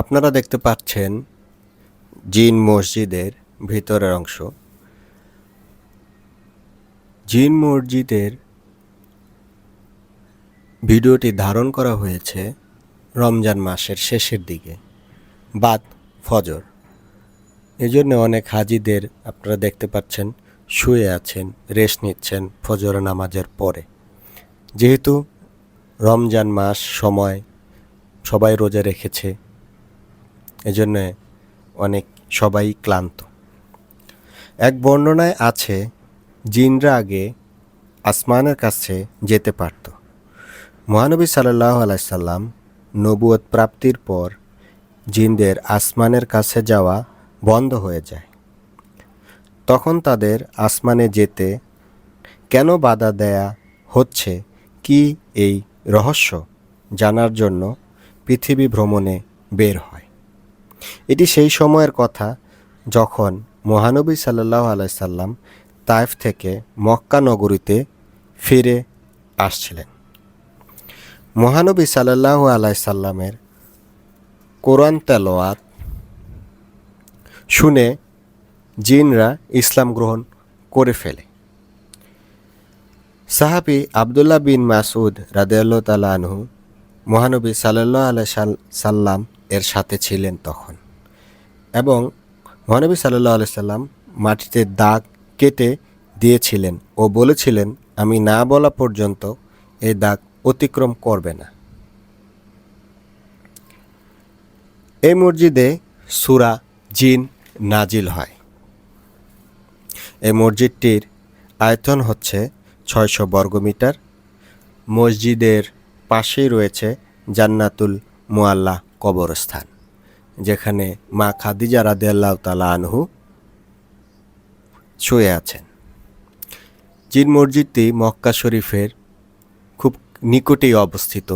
আপনারা দেখতে পাচ্ছেন জিন মসজিদের ভিতরের অংশ। জিন মসজিদের ভিডিওটি ধারণ করা হয়েছে রমজান মাসের শেষের দিকে, বাদ ফজর। এজন্য অনেক হাজিদের আপনারা দেখতে পাচ্ছেন, শুয়ে আছেন, রেস্ট নিচ্ছেন ফজর নামাজের পরে। যেহেতু রমজান মাস সময় সবাই রোজা রেখেছে এজন্য অনেক সবাই ক্লান্ত। এক বর্ণনায় আছে, জিনরা আগে আসমানের কাছে যেতে পারত। মহানবী সাল্লাহ আলাইসাল্লাম নবুয়ত প্রাপ্তির পর জিনদের আসমানের কাছে যাওয়া বন্ধ হয়ে যায়। তখন তাদের আসমানে যেতে কেন বাধা দেয়া হচ্ছে কি এই রহস্য জানার জন্য পৃথিবী ভ্রমণে বের হয়। এটি সেই সময়ের কথা যখন মহানবী সাল্লাহ আলাইসাল্লাম তাইফ থেকে মক্কা নগরীতে ফিরে আসছিলেন। মহানবী সাল্লাহ আলাইসাল্লামের কোরআন তেলোয়াত শুনে জিনরা ইসলাম গ্রহণ করে ফেলে। সাহাবি আবদুল্লাহ বিন মাসুদ রাদেল্লা তালা আনহু মহানবী সাল্লাহ আলাই সাল্লাম এর সাথে ছিলেন তখন। এবং মহানবী সাল্লাহ আলাই সাল্লাম মাটিতে দাগ কেটে দিয়েছিলেন ও বলেছিলেন, আমি না বলা পর্যন্ত এই দাগ অতিক্রম করবে না। এই মসজিদে সুরা জিন নাজিল হয়। এই মসজিদটির আয়তন হচ্ছে ছয়শো বর্গমিটার। মসজিদের পাশেই রয়েছে জান্নাতুল মুয়াল্লা কবরস্থান, যেখানে মা খাদিজা রাদিয়াল্লাহ তালা আনহু শুয়ে আছেন। জিন মসজিদটি মক্কা শরীফের খুব নিকটেই অবস্থিত।